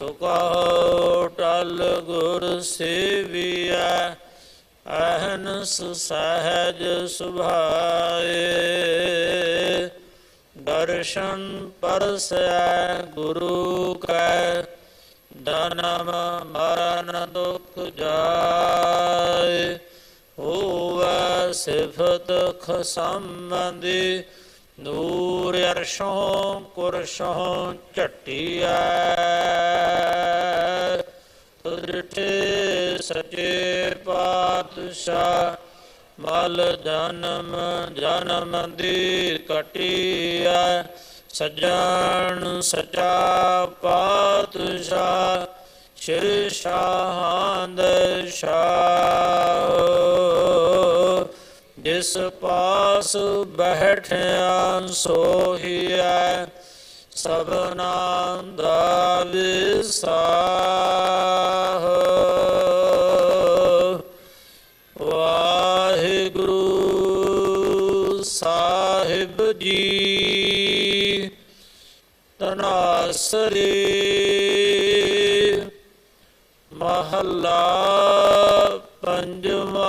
ਸੁਕਾ ਟਲ ਗੁਰ ਸੇਵੀਐ, ਅਹਨਸ ਸਹਜ ਸੁਭਾਏ। ਦਰਸ਼ਨ ਪਰਸੈ ਗੁਰੂ ਕੈ, ਜਨਮ ਮਰਨ ਦੁਖ ਜਾਏ। ਹੋਵੈ ਸਿਫਤ ਖਸੰਬੰਦੀ ਨੂਰ ਅਰਸ਼ੋਂ ਕੁਰਸ਼ੋਂ ਝਟਿਐ। ਤੁਰਠੇ ਸਚੇ ਪਾਤਸ਼ਾਹ, ਮਲ ਜਨਮ ਜਨਮ ਦੀ ਕਟਿਐ ਸਜਣ ਸਚਾ ਪਾਤਸ਼ਾਹ, ਸ਼੍ਰੀ ਸ਼ਾਹੰਦ ਸ਼ਾਹ। ਜਿਸ ਪਾਸ ਬੈਠਿਆ ਸੋਹੀਐ ਸਭਨਾ ਦਾ ਵਿਸਾਹ। ਵਾਹਿਗੁਰੂ ਸਾਹਿਬ ਜੀ ਤਨਾਸਰੀ ਮਹੱਲਾ ਪੰਜਵਾ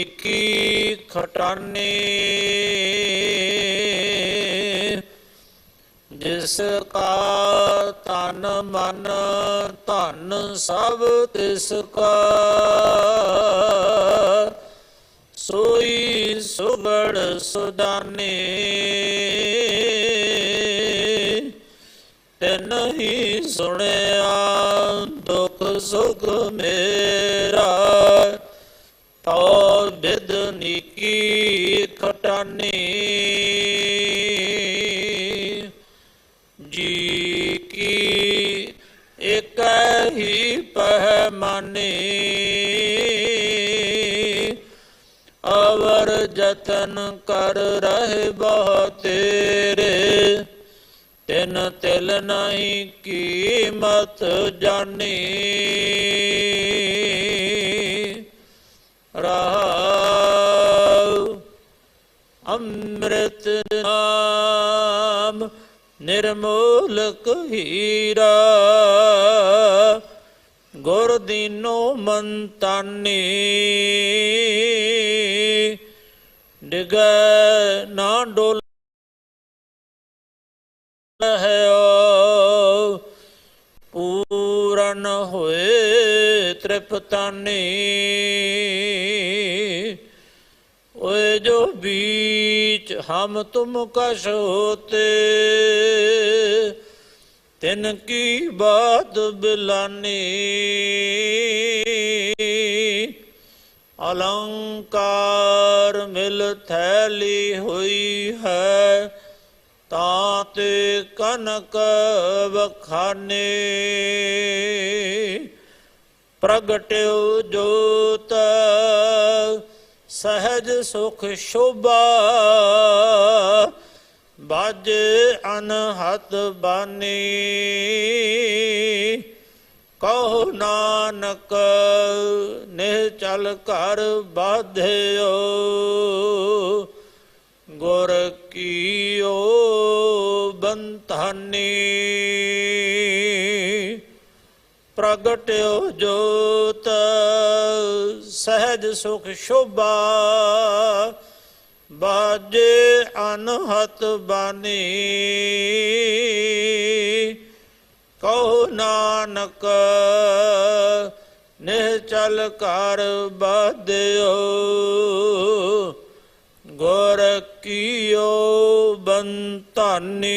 ਨਿਕੀ ਖਟਾਨੀ, ਜਿਸ ਕਾ ਤਨ ਮਨ, ਧਨ ਸਭ ਤਿਸ ਕਾ। ਸੋਈ ਸੁਗੜ ਸੁਦਾਨੀ ਤੇ ਨਹੀਂ ਸੁਣਿਆ ਦੁੱਖ ਸੁਖ ਮੇਰਾ। ਬਿਦ ਨਿਕੀ ਖਟਾਨੀ। ਜੀ ਕੀ ਇਕ ਹੀ ਪਹਿਮਾਨੀ। ਅਵਰ ਜਤਨ ਕਰ ਰਹੇ ਬਹੁ ਤੇਰੇ। ਤਿਨ ਤਿਲ ਨਹੀਂ ਕੀਮਤ ਜਾਣੀ ਅੰਮ੍ਰਿਤ ਨਾਮ ਨਿਰਮੋਲਕ ਹੀਰਾ। ਗੁਰ ਦੀਨੋ ਮੰਤਾਨੀ ਡਿਗੈ ਨਾ ਡੋਲ ਹੈ ਪੂਰਨ ਹੋਏ ਤ੍ਰਿਪਤਾਨੀ। ओए जो बीच हम तुम कश होते तिन की बात बिलानी अलंकार मिल थैली हुई है ताते कनक बखाने प्रगट्यो जोत ਸਹਜ ਸੁਖ ਸ਼ੋਭਾ ਬਾਜ ਅਨਹਤ ਬਾਨੀ। ਕਹੋ ਨਾਨਕ, ਨਿਹ ਚਲ ਘਰ ਬਾਧਿਓ, ਗੁਰ ਕੀਓ ਬੰਧਾਨੀ। ਪ੍ਰਗਟਿਓ ਜੋਤ, ਸਹਿਜ ਸੁਖ ਸ਼ੋਭਾ, ਬਾਜੇ ਅਨਹਤ ਬਾਨੀ। ਕਹੋ ਨਾਨਕ, ਨਿਹ ਚਲ ਕਰ ਬਾਧਿਓ, ਗੁਰ ਕੀਓ ਬੰਤਾਨੀ